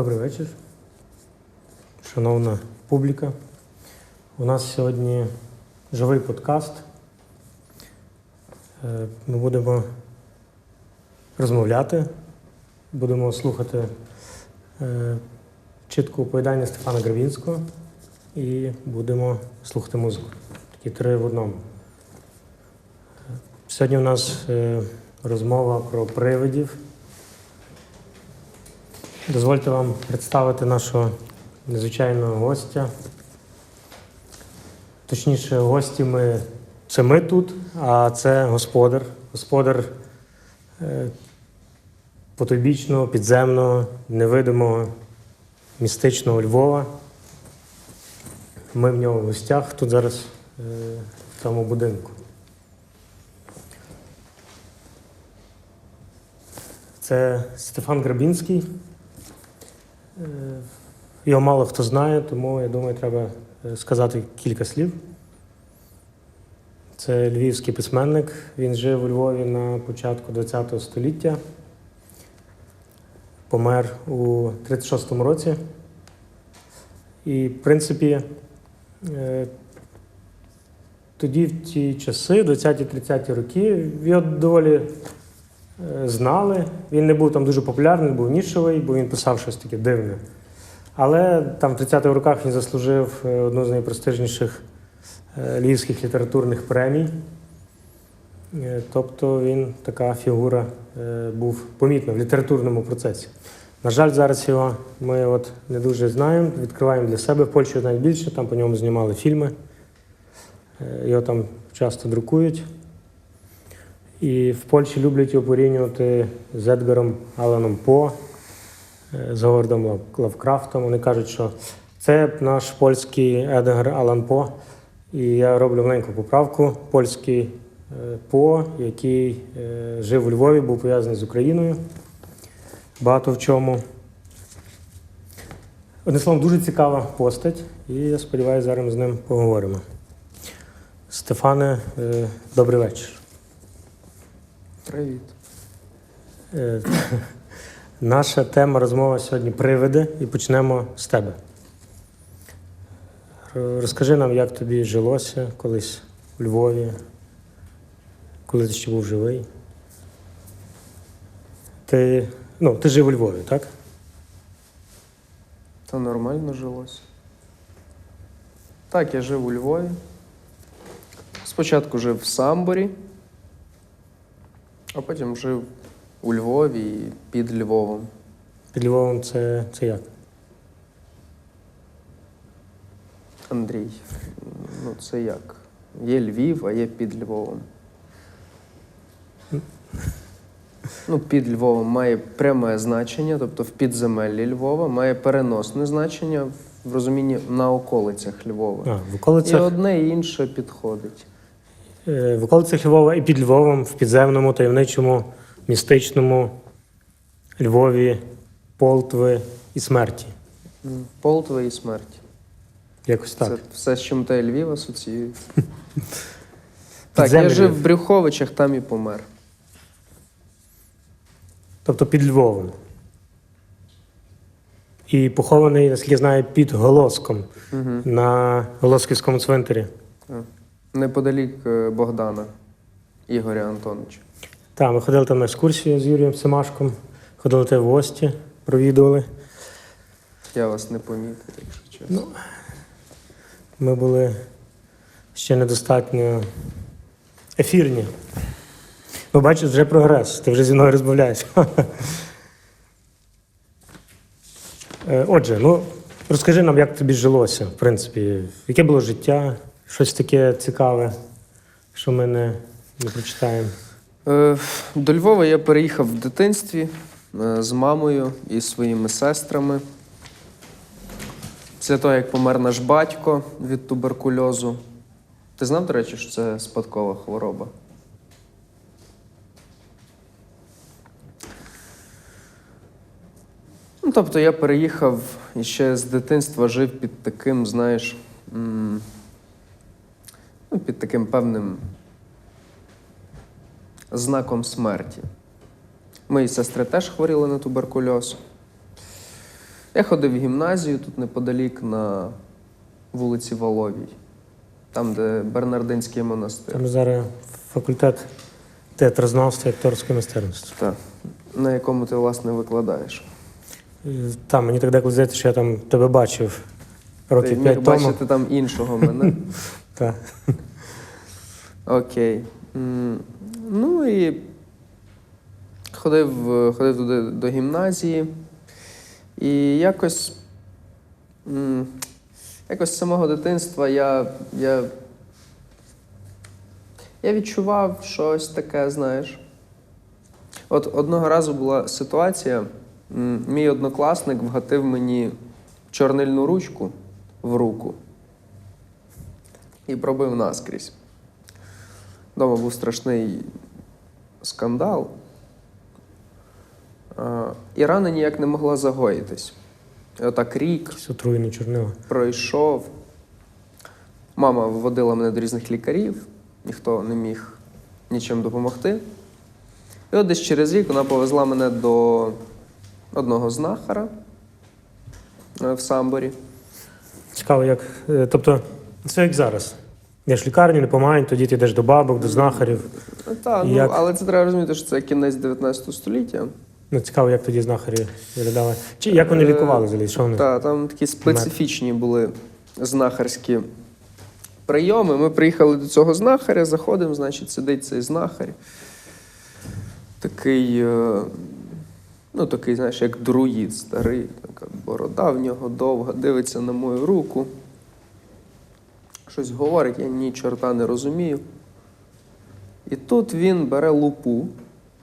Добрий вечір, шановна публіка. У нас сьогодні живий подкаст. Е, Ми будемо розмовляти, будемо слухати е, чітку оповідання Стефана Гравінського і будемо слухати музику. Такі три в одному. Сьогодні у нас е, розмова про привидів. Дозвольте вам представити нашого незвичайного гостя. Точніше, гості ми це ми тут, а це господар. Господар е, потойбічного, підземного, невидимого, містичного Львова. Ми в нього в гостях тут зараз е, в цьому будинку. Це Стефан Грабінський. Його мало хто знає, тому я думаю, треба е, сказати кілька слів. Це львівський письменник. Він жив у Львові на початку ХХ століття. Помер у 36-му році. І, в принципі, е, тоді, в ті часи, 20-30-ті роки, його доволі знали. Він не був там дуже популярний, був нішевий, бо він писав щось таке дивне. Але там в 30-х роках він заслужив е, одну з найпрестижніших е, львівських літературних премій. Е, Тобто він така фігура е, був помітна в літературному процесі. На жаль, зараз його ми от не дуже знаємо, відкриваємо для себе. В Польщі навіть там по ньому знімали фільми. Е, Його там часто друкують. І в Польщі люблять його порівнювати з Едгаром Аланом По, е, з Говардом Лавкрафтом. Вони кажуть, що це наш польський Едгар Алан По. І я роблю маленьку поправку. Польський е, По, який е, жив у Львові, був пов'язаний з Україною. Багато в чому. Одним словом, дуже цікава постать, і я сподіваюся, зараз ми з ним поговоримо. Стефане, добрий вечір. Привіт. Е, Наша тема розмова сьогодні привиди, і почнемо з тебе. Розкажи нам, як тобі жилося колись у Львові, коли ти ще був живий. Ти, ну, ти жив у Львові, так? Та нормально жилось. Так, я жив у Львові. Спочатку жив в Самборі, а потім жив у Львові і під Львовом. Під Львовом це, це як? Андрій. Ну, це як? Є Львів, а є під Львовом. Ну, під Львовом має пряме значення, тобто в підземеллі Львова, має переносне значення в розумінні на околицях Львова. А, в І одне і інше підходить. Е, в околицях Львова і під Львовом, в підземному, таємничому, містичному Львові, Полтви і смерті. М, Полтва і смерть. Якось так. Це все, з чим те Львів асоціює. так, я жив в Брюховичах, там і помер. Тобто під Львовом. І похований, наскільки знаю, під Голоском Угу. на Голосківському цвинтарі. Неподалік е, Богдана Ігоря Антоновича. Так, ми ходили там на екскурсію з Юрієм Семашком, ходили те в гості, провідували. Я вас не помітив, якщо чесно. Ми були ще недостатньо ефірні. Ну, бачиш, вже прогрес, ти вже зі мною розмовляєш. Е, Отже, ну розкажи нам, як тобі жилося, в принципі, яке було життя, щось таке цікаве, що ми не, не прочитаємо. Е, До Львова я переїхав в дитинстві е, з мамою і своїми сестрами. Після того, як помер наш батько від туберкульозу. Ти знав, до речі, що це спадкова хвороба? Ну, тобто я переїхав і ще з дитинства жив під таким, знаєш, ну, під таким певним знаком смерті. Мої сестри теж хворіли на туберкульоз. Я ходив в гімназію тут неподалік на вулиці Воловій, там, де Бернардинський монастир. Там зараз факультет театрознавства і акторської майстерності. Та, на якому ти, власне, викладаєш. Е, Там мені так деколи здається, що я там тебе бачив Ти років п'ять тому. бачити там іншого мене. Так. Окей. Ну і ходив, ходив туди до гімназії. І якось, якось з самого дитинства я, я, я відчував щось таке, знаєш. От одного разу була ситуація, мій однокласник вгатив мені чорнильну ручку в руку і пробив наскрізь. Дома був страшний скандал. І рана ніяк не могла загоїтись. І отак рік отруєні чорнила. пройшов. Мама вводила мене до різних лікарів, ніхто не міг нічим допомогти. І от десь через рік вона повезла мене до одного знахара е, в Самборі. Цікаво, як. е, Тобто, це як зараз. Йдеш в лікарню, не допомагають, тоді ти йдеш до бабок, до знахарів. Ну, та, ну, Як? але це треба розуміти, що це кінець 19 століття. Ну, цікаво, як тоді знахарі виглядали. Чи як вони Е, лікували взагалі? Що вони? Так, там такі специфічні були знахарські прийоми. Ми приїхали до цього знахаря, заходимо, значить, сидить цей знахар. Такий, е, ну, такий, знаєш, як друїд старий, така борода в нього довга, дивиться на мою руку. Щось говорить, я ні чорта не розумію. І тут він бере лупу.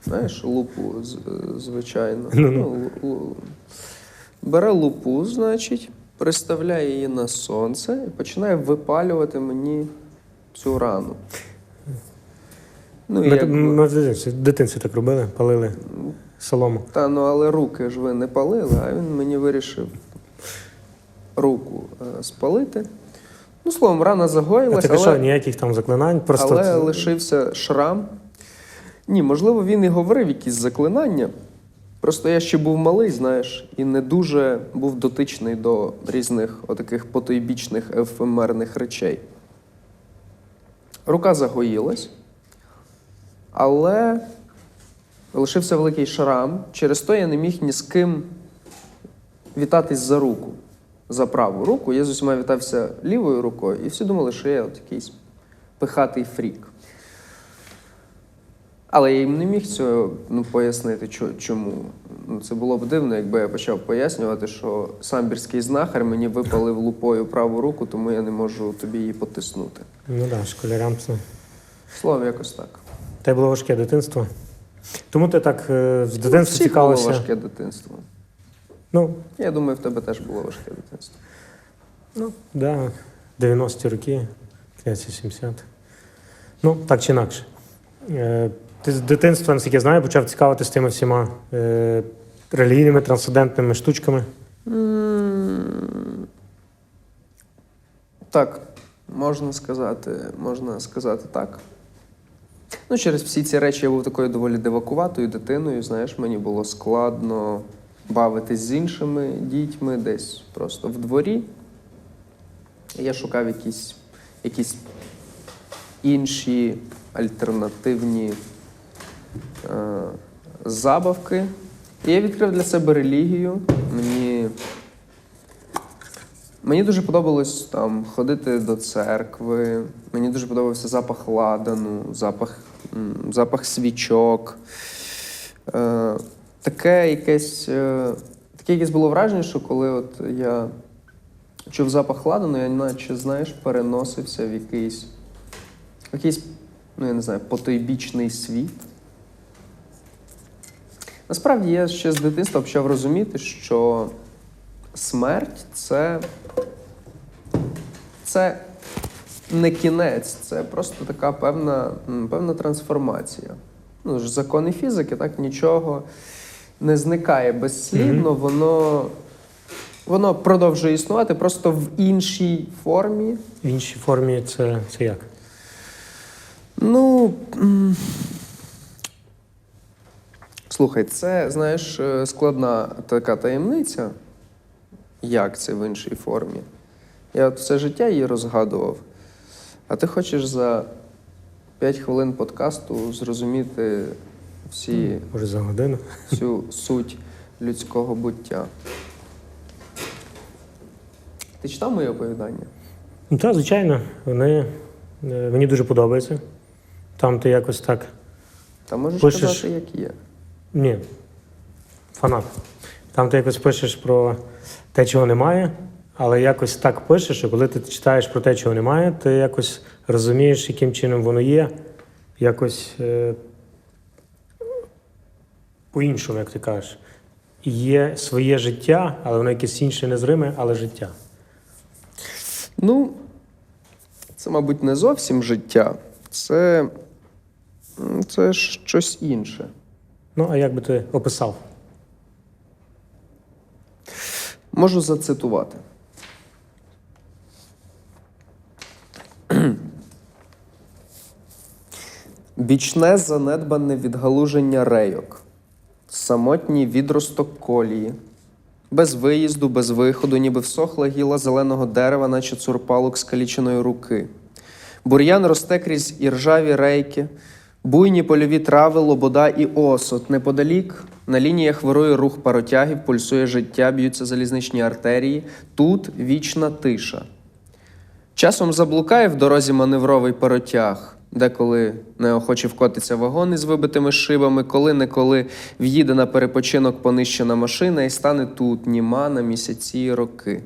Знаєш, лупу, е, звичайно. Ну-ну. Ну, бере лупу, значить, приставляє її на сонце і починає випалювати мені цю рану. Ну, Ми, якби- ми в дитинстві так робили, палили солому. Та ну але руки ж ви не палили, а він мені вирішив руку е, спалити. Ну, словом, рана А загоїлась, таке що, але, ніяких там заклинань, просто але лишився шрам. Ні, можливо, він і говорив якісь заклинання. Просто я ще був малий, знаєш, і не дуже був дотичний до різних отаких потойбічних ефемерних речей. Рука загоїлась, але лишився великий шрам. Через то я не міг ні з ким вітатись за руку, за праву руку. Я з усіма вітався лівою рукою, і всі думали, що я от якийсь пихатий фрік. Але я їм не міг цього ну, пояснити, чому. Ну, це було б дивно, якби я почав пояснювати, що самбірський знахар мені випалив лупою праву руку, тому я не можу тобі її потиснути. Ну так, да, школярям це. Словом, якось так. Те було важке дитинство. Тому ти так е, з дитинства всіх було важке дитинство. Ну, Я думаю, в тебе теж було важке дитинство. ну, да, 90-ті роки, кінець 70. Ну, так чи інакше. Е, ти з дитинства, наскільки я знаю, почав цікавитися тими всіма е, релігійними, трансцендентними штучками. М, Так, можна сказати, можна сказати так. Ну, через всі ці речі я був такою доволі дивакуватою дитиною. Знаєш, мені було складно бавитись з іншими дітьми десь просто в дворі. Я шукав якісь, якісь інші альтернативні е, забавки. І я відкрив для себе релігію. Мені, мені дуже подобалось там ходити до церкви. Мені дуже подобався запах ладану, запах, запах свічок. Е, таке якесь, е, таке якесь було враження, що коли от я чув запах ладану, я наче, знаєш, переносився в якийсь, якийсь, ну я не знаю, потойбічний світ. Насправді я ще з дитинства почав розуміти, що смерть це, це не кінець, це просто така певна, певна трансформація. Ну, ж закони фізики, так нічого не зникає безслідно, воно, воно продовжує існувати просто в іншій формі. В іншій формі це, це як? Ну. м, Слухай, це, знаєш, е, складна така таємниця. Як це в іншій формі? Я от все життя її розгадував. А ти хочеш за 5 хвилин подкасту зрозуміти всі, Може за годину? всю суть людського буття. Ти читав моє оповідання? Ну так, звичайно, вони е, мені дуже подобаються. Там ти якось так. Та можеш Пишеш- сказати, як є. Ні. Фанат. Там ти якось пишеш про те, чого немає, але якось так пишеш, що коли ти читаєш про те, чого немає, ти якось розумієш, яким чином воно є, якось е, по-іншому, як ти кажеш. Є своє життя, але воно якесь інше незриме, але життя. Ну, це, мабуть, не зовсім життя. Це, це щось інше. Ну, а як би ти описав? Можу зацитувати. Бічне занедбане відгалуження рейок, самотній відросток колії, без виїзду, без виходу, ніби всохла гіла зеленого дерева, наче цурпалок скаліченої руки. Бур'ян росте крізь іржаві рейки, буйні польові трави, лобода і осот. Неподалік на лініях вирує рух паротягів, пульсує життя, б'ються залізничні артерії. Тут вічна тиша. Часом заблукає в дорозі маневровий паротяг, деколи неохоче вкотиться вагон із вибитими шибами, коли-неколи в'їде на перепочинок понищена машина і стане тут німа на місяці і роки.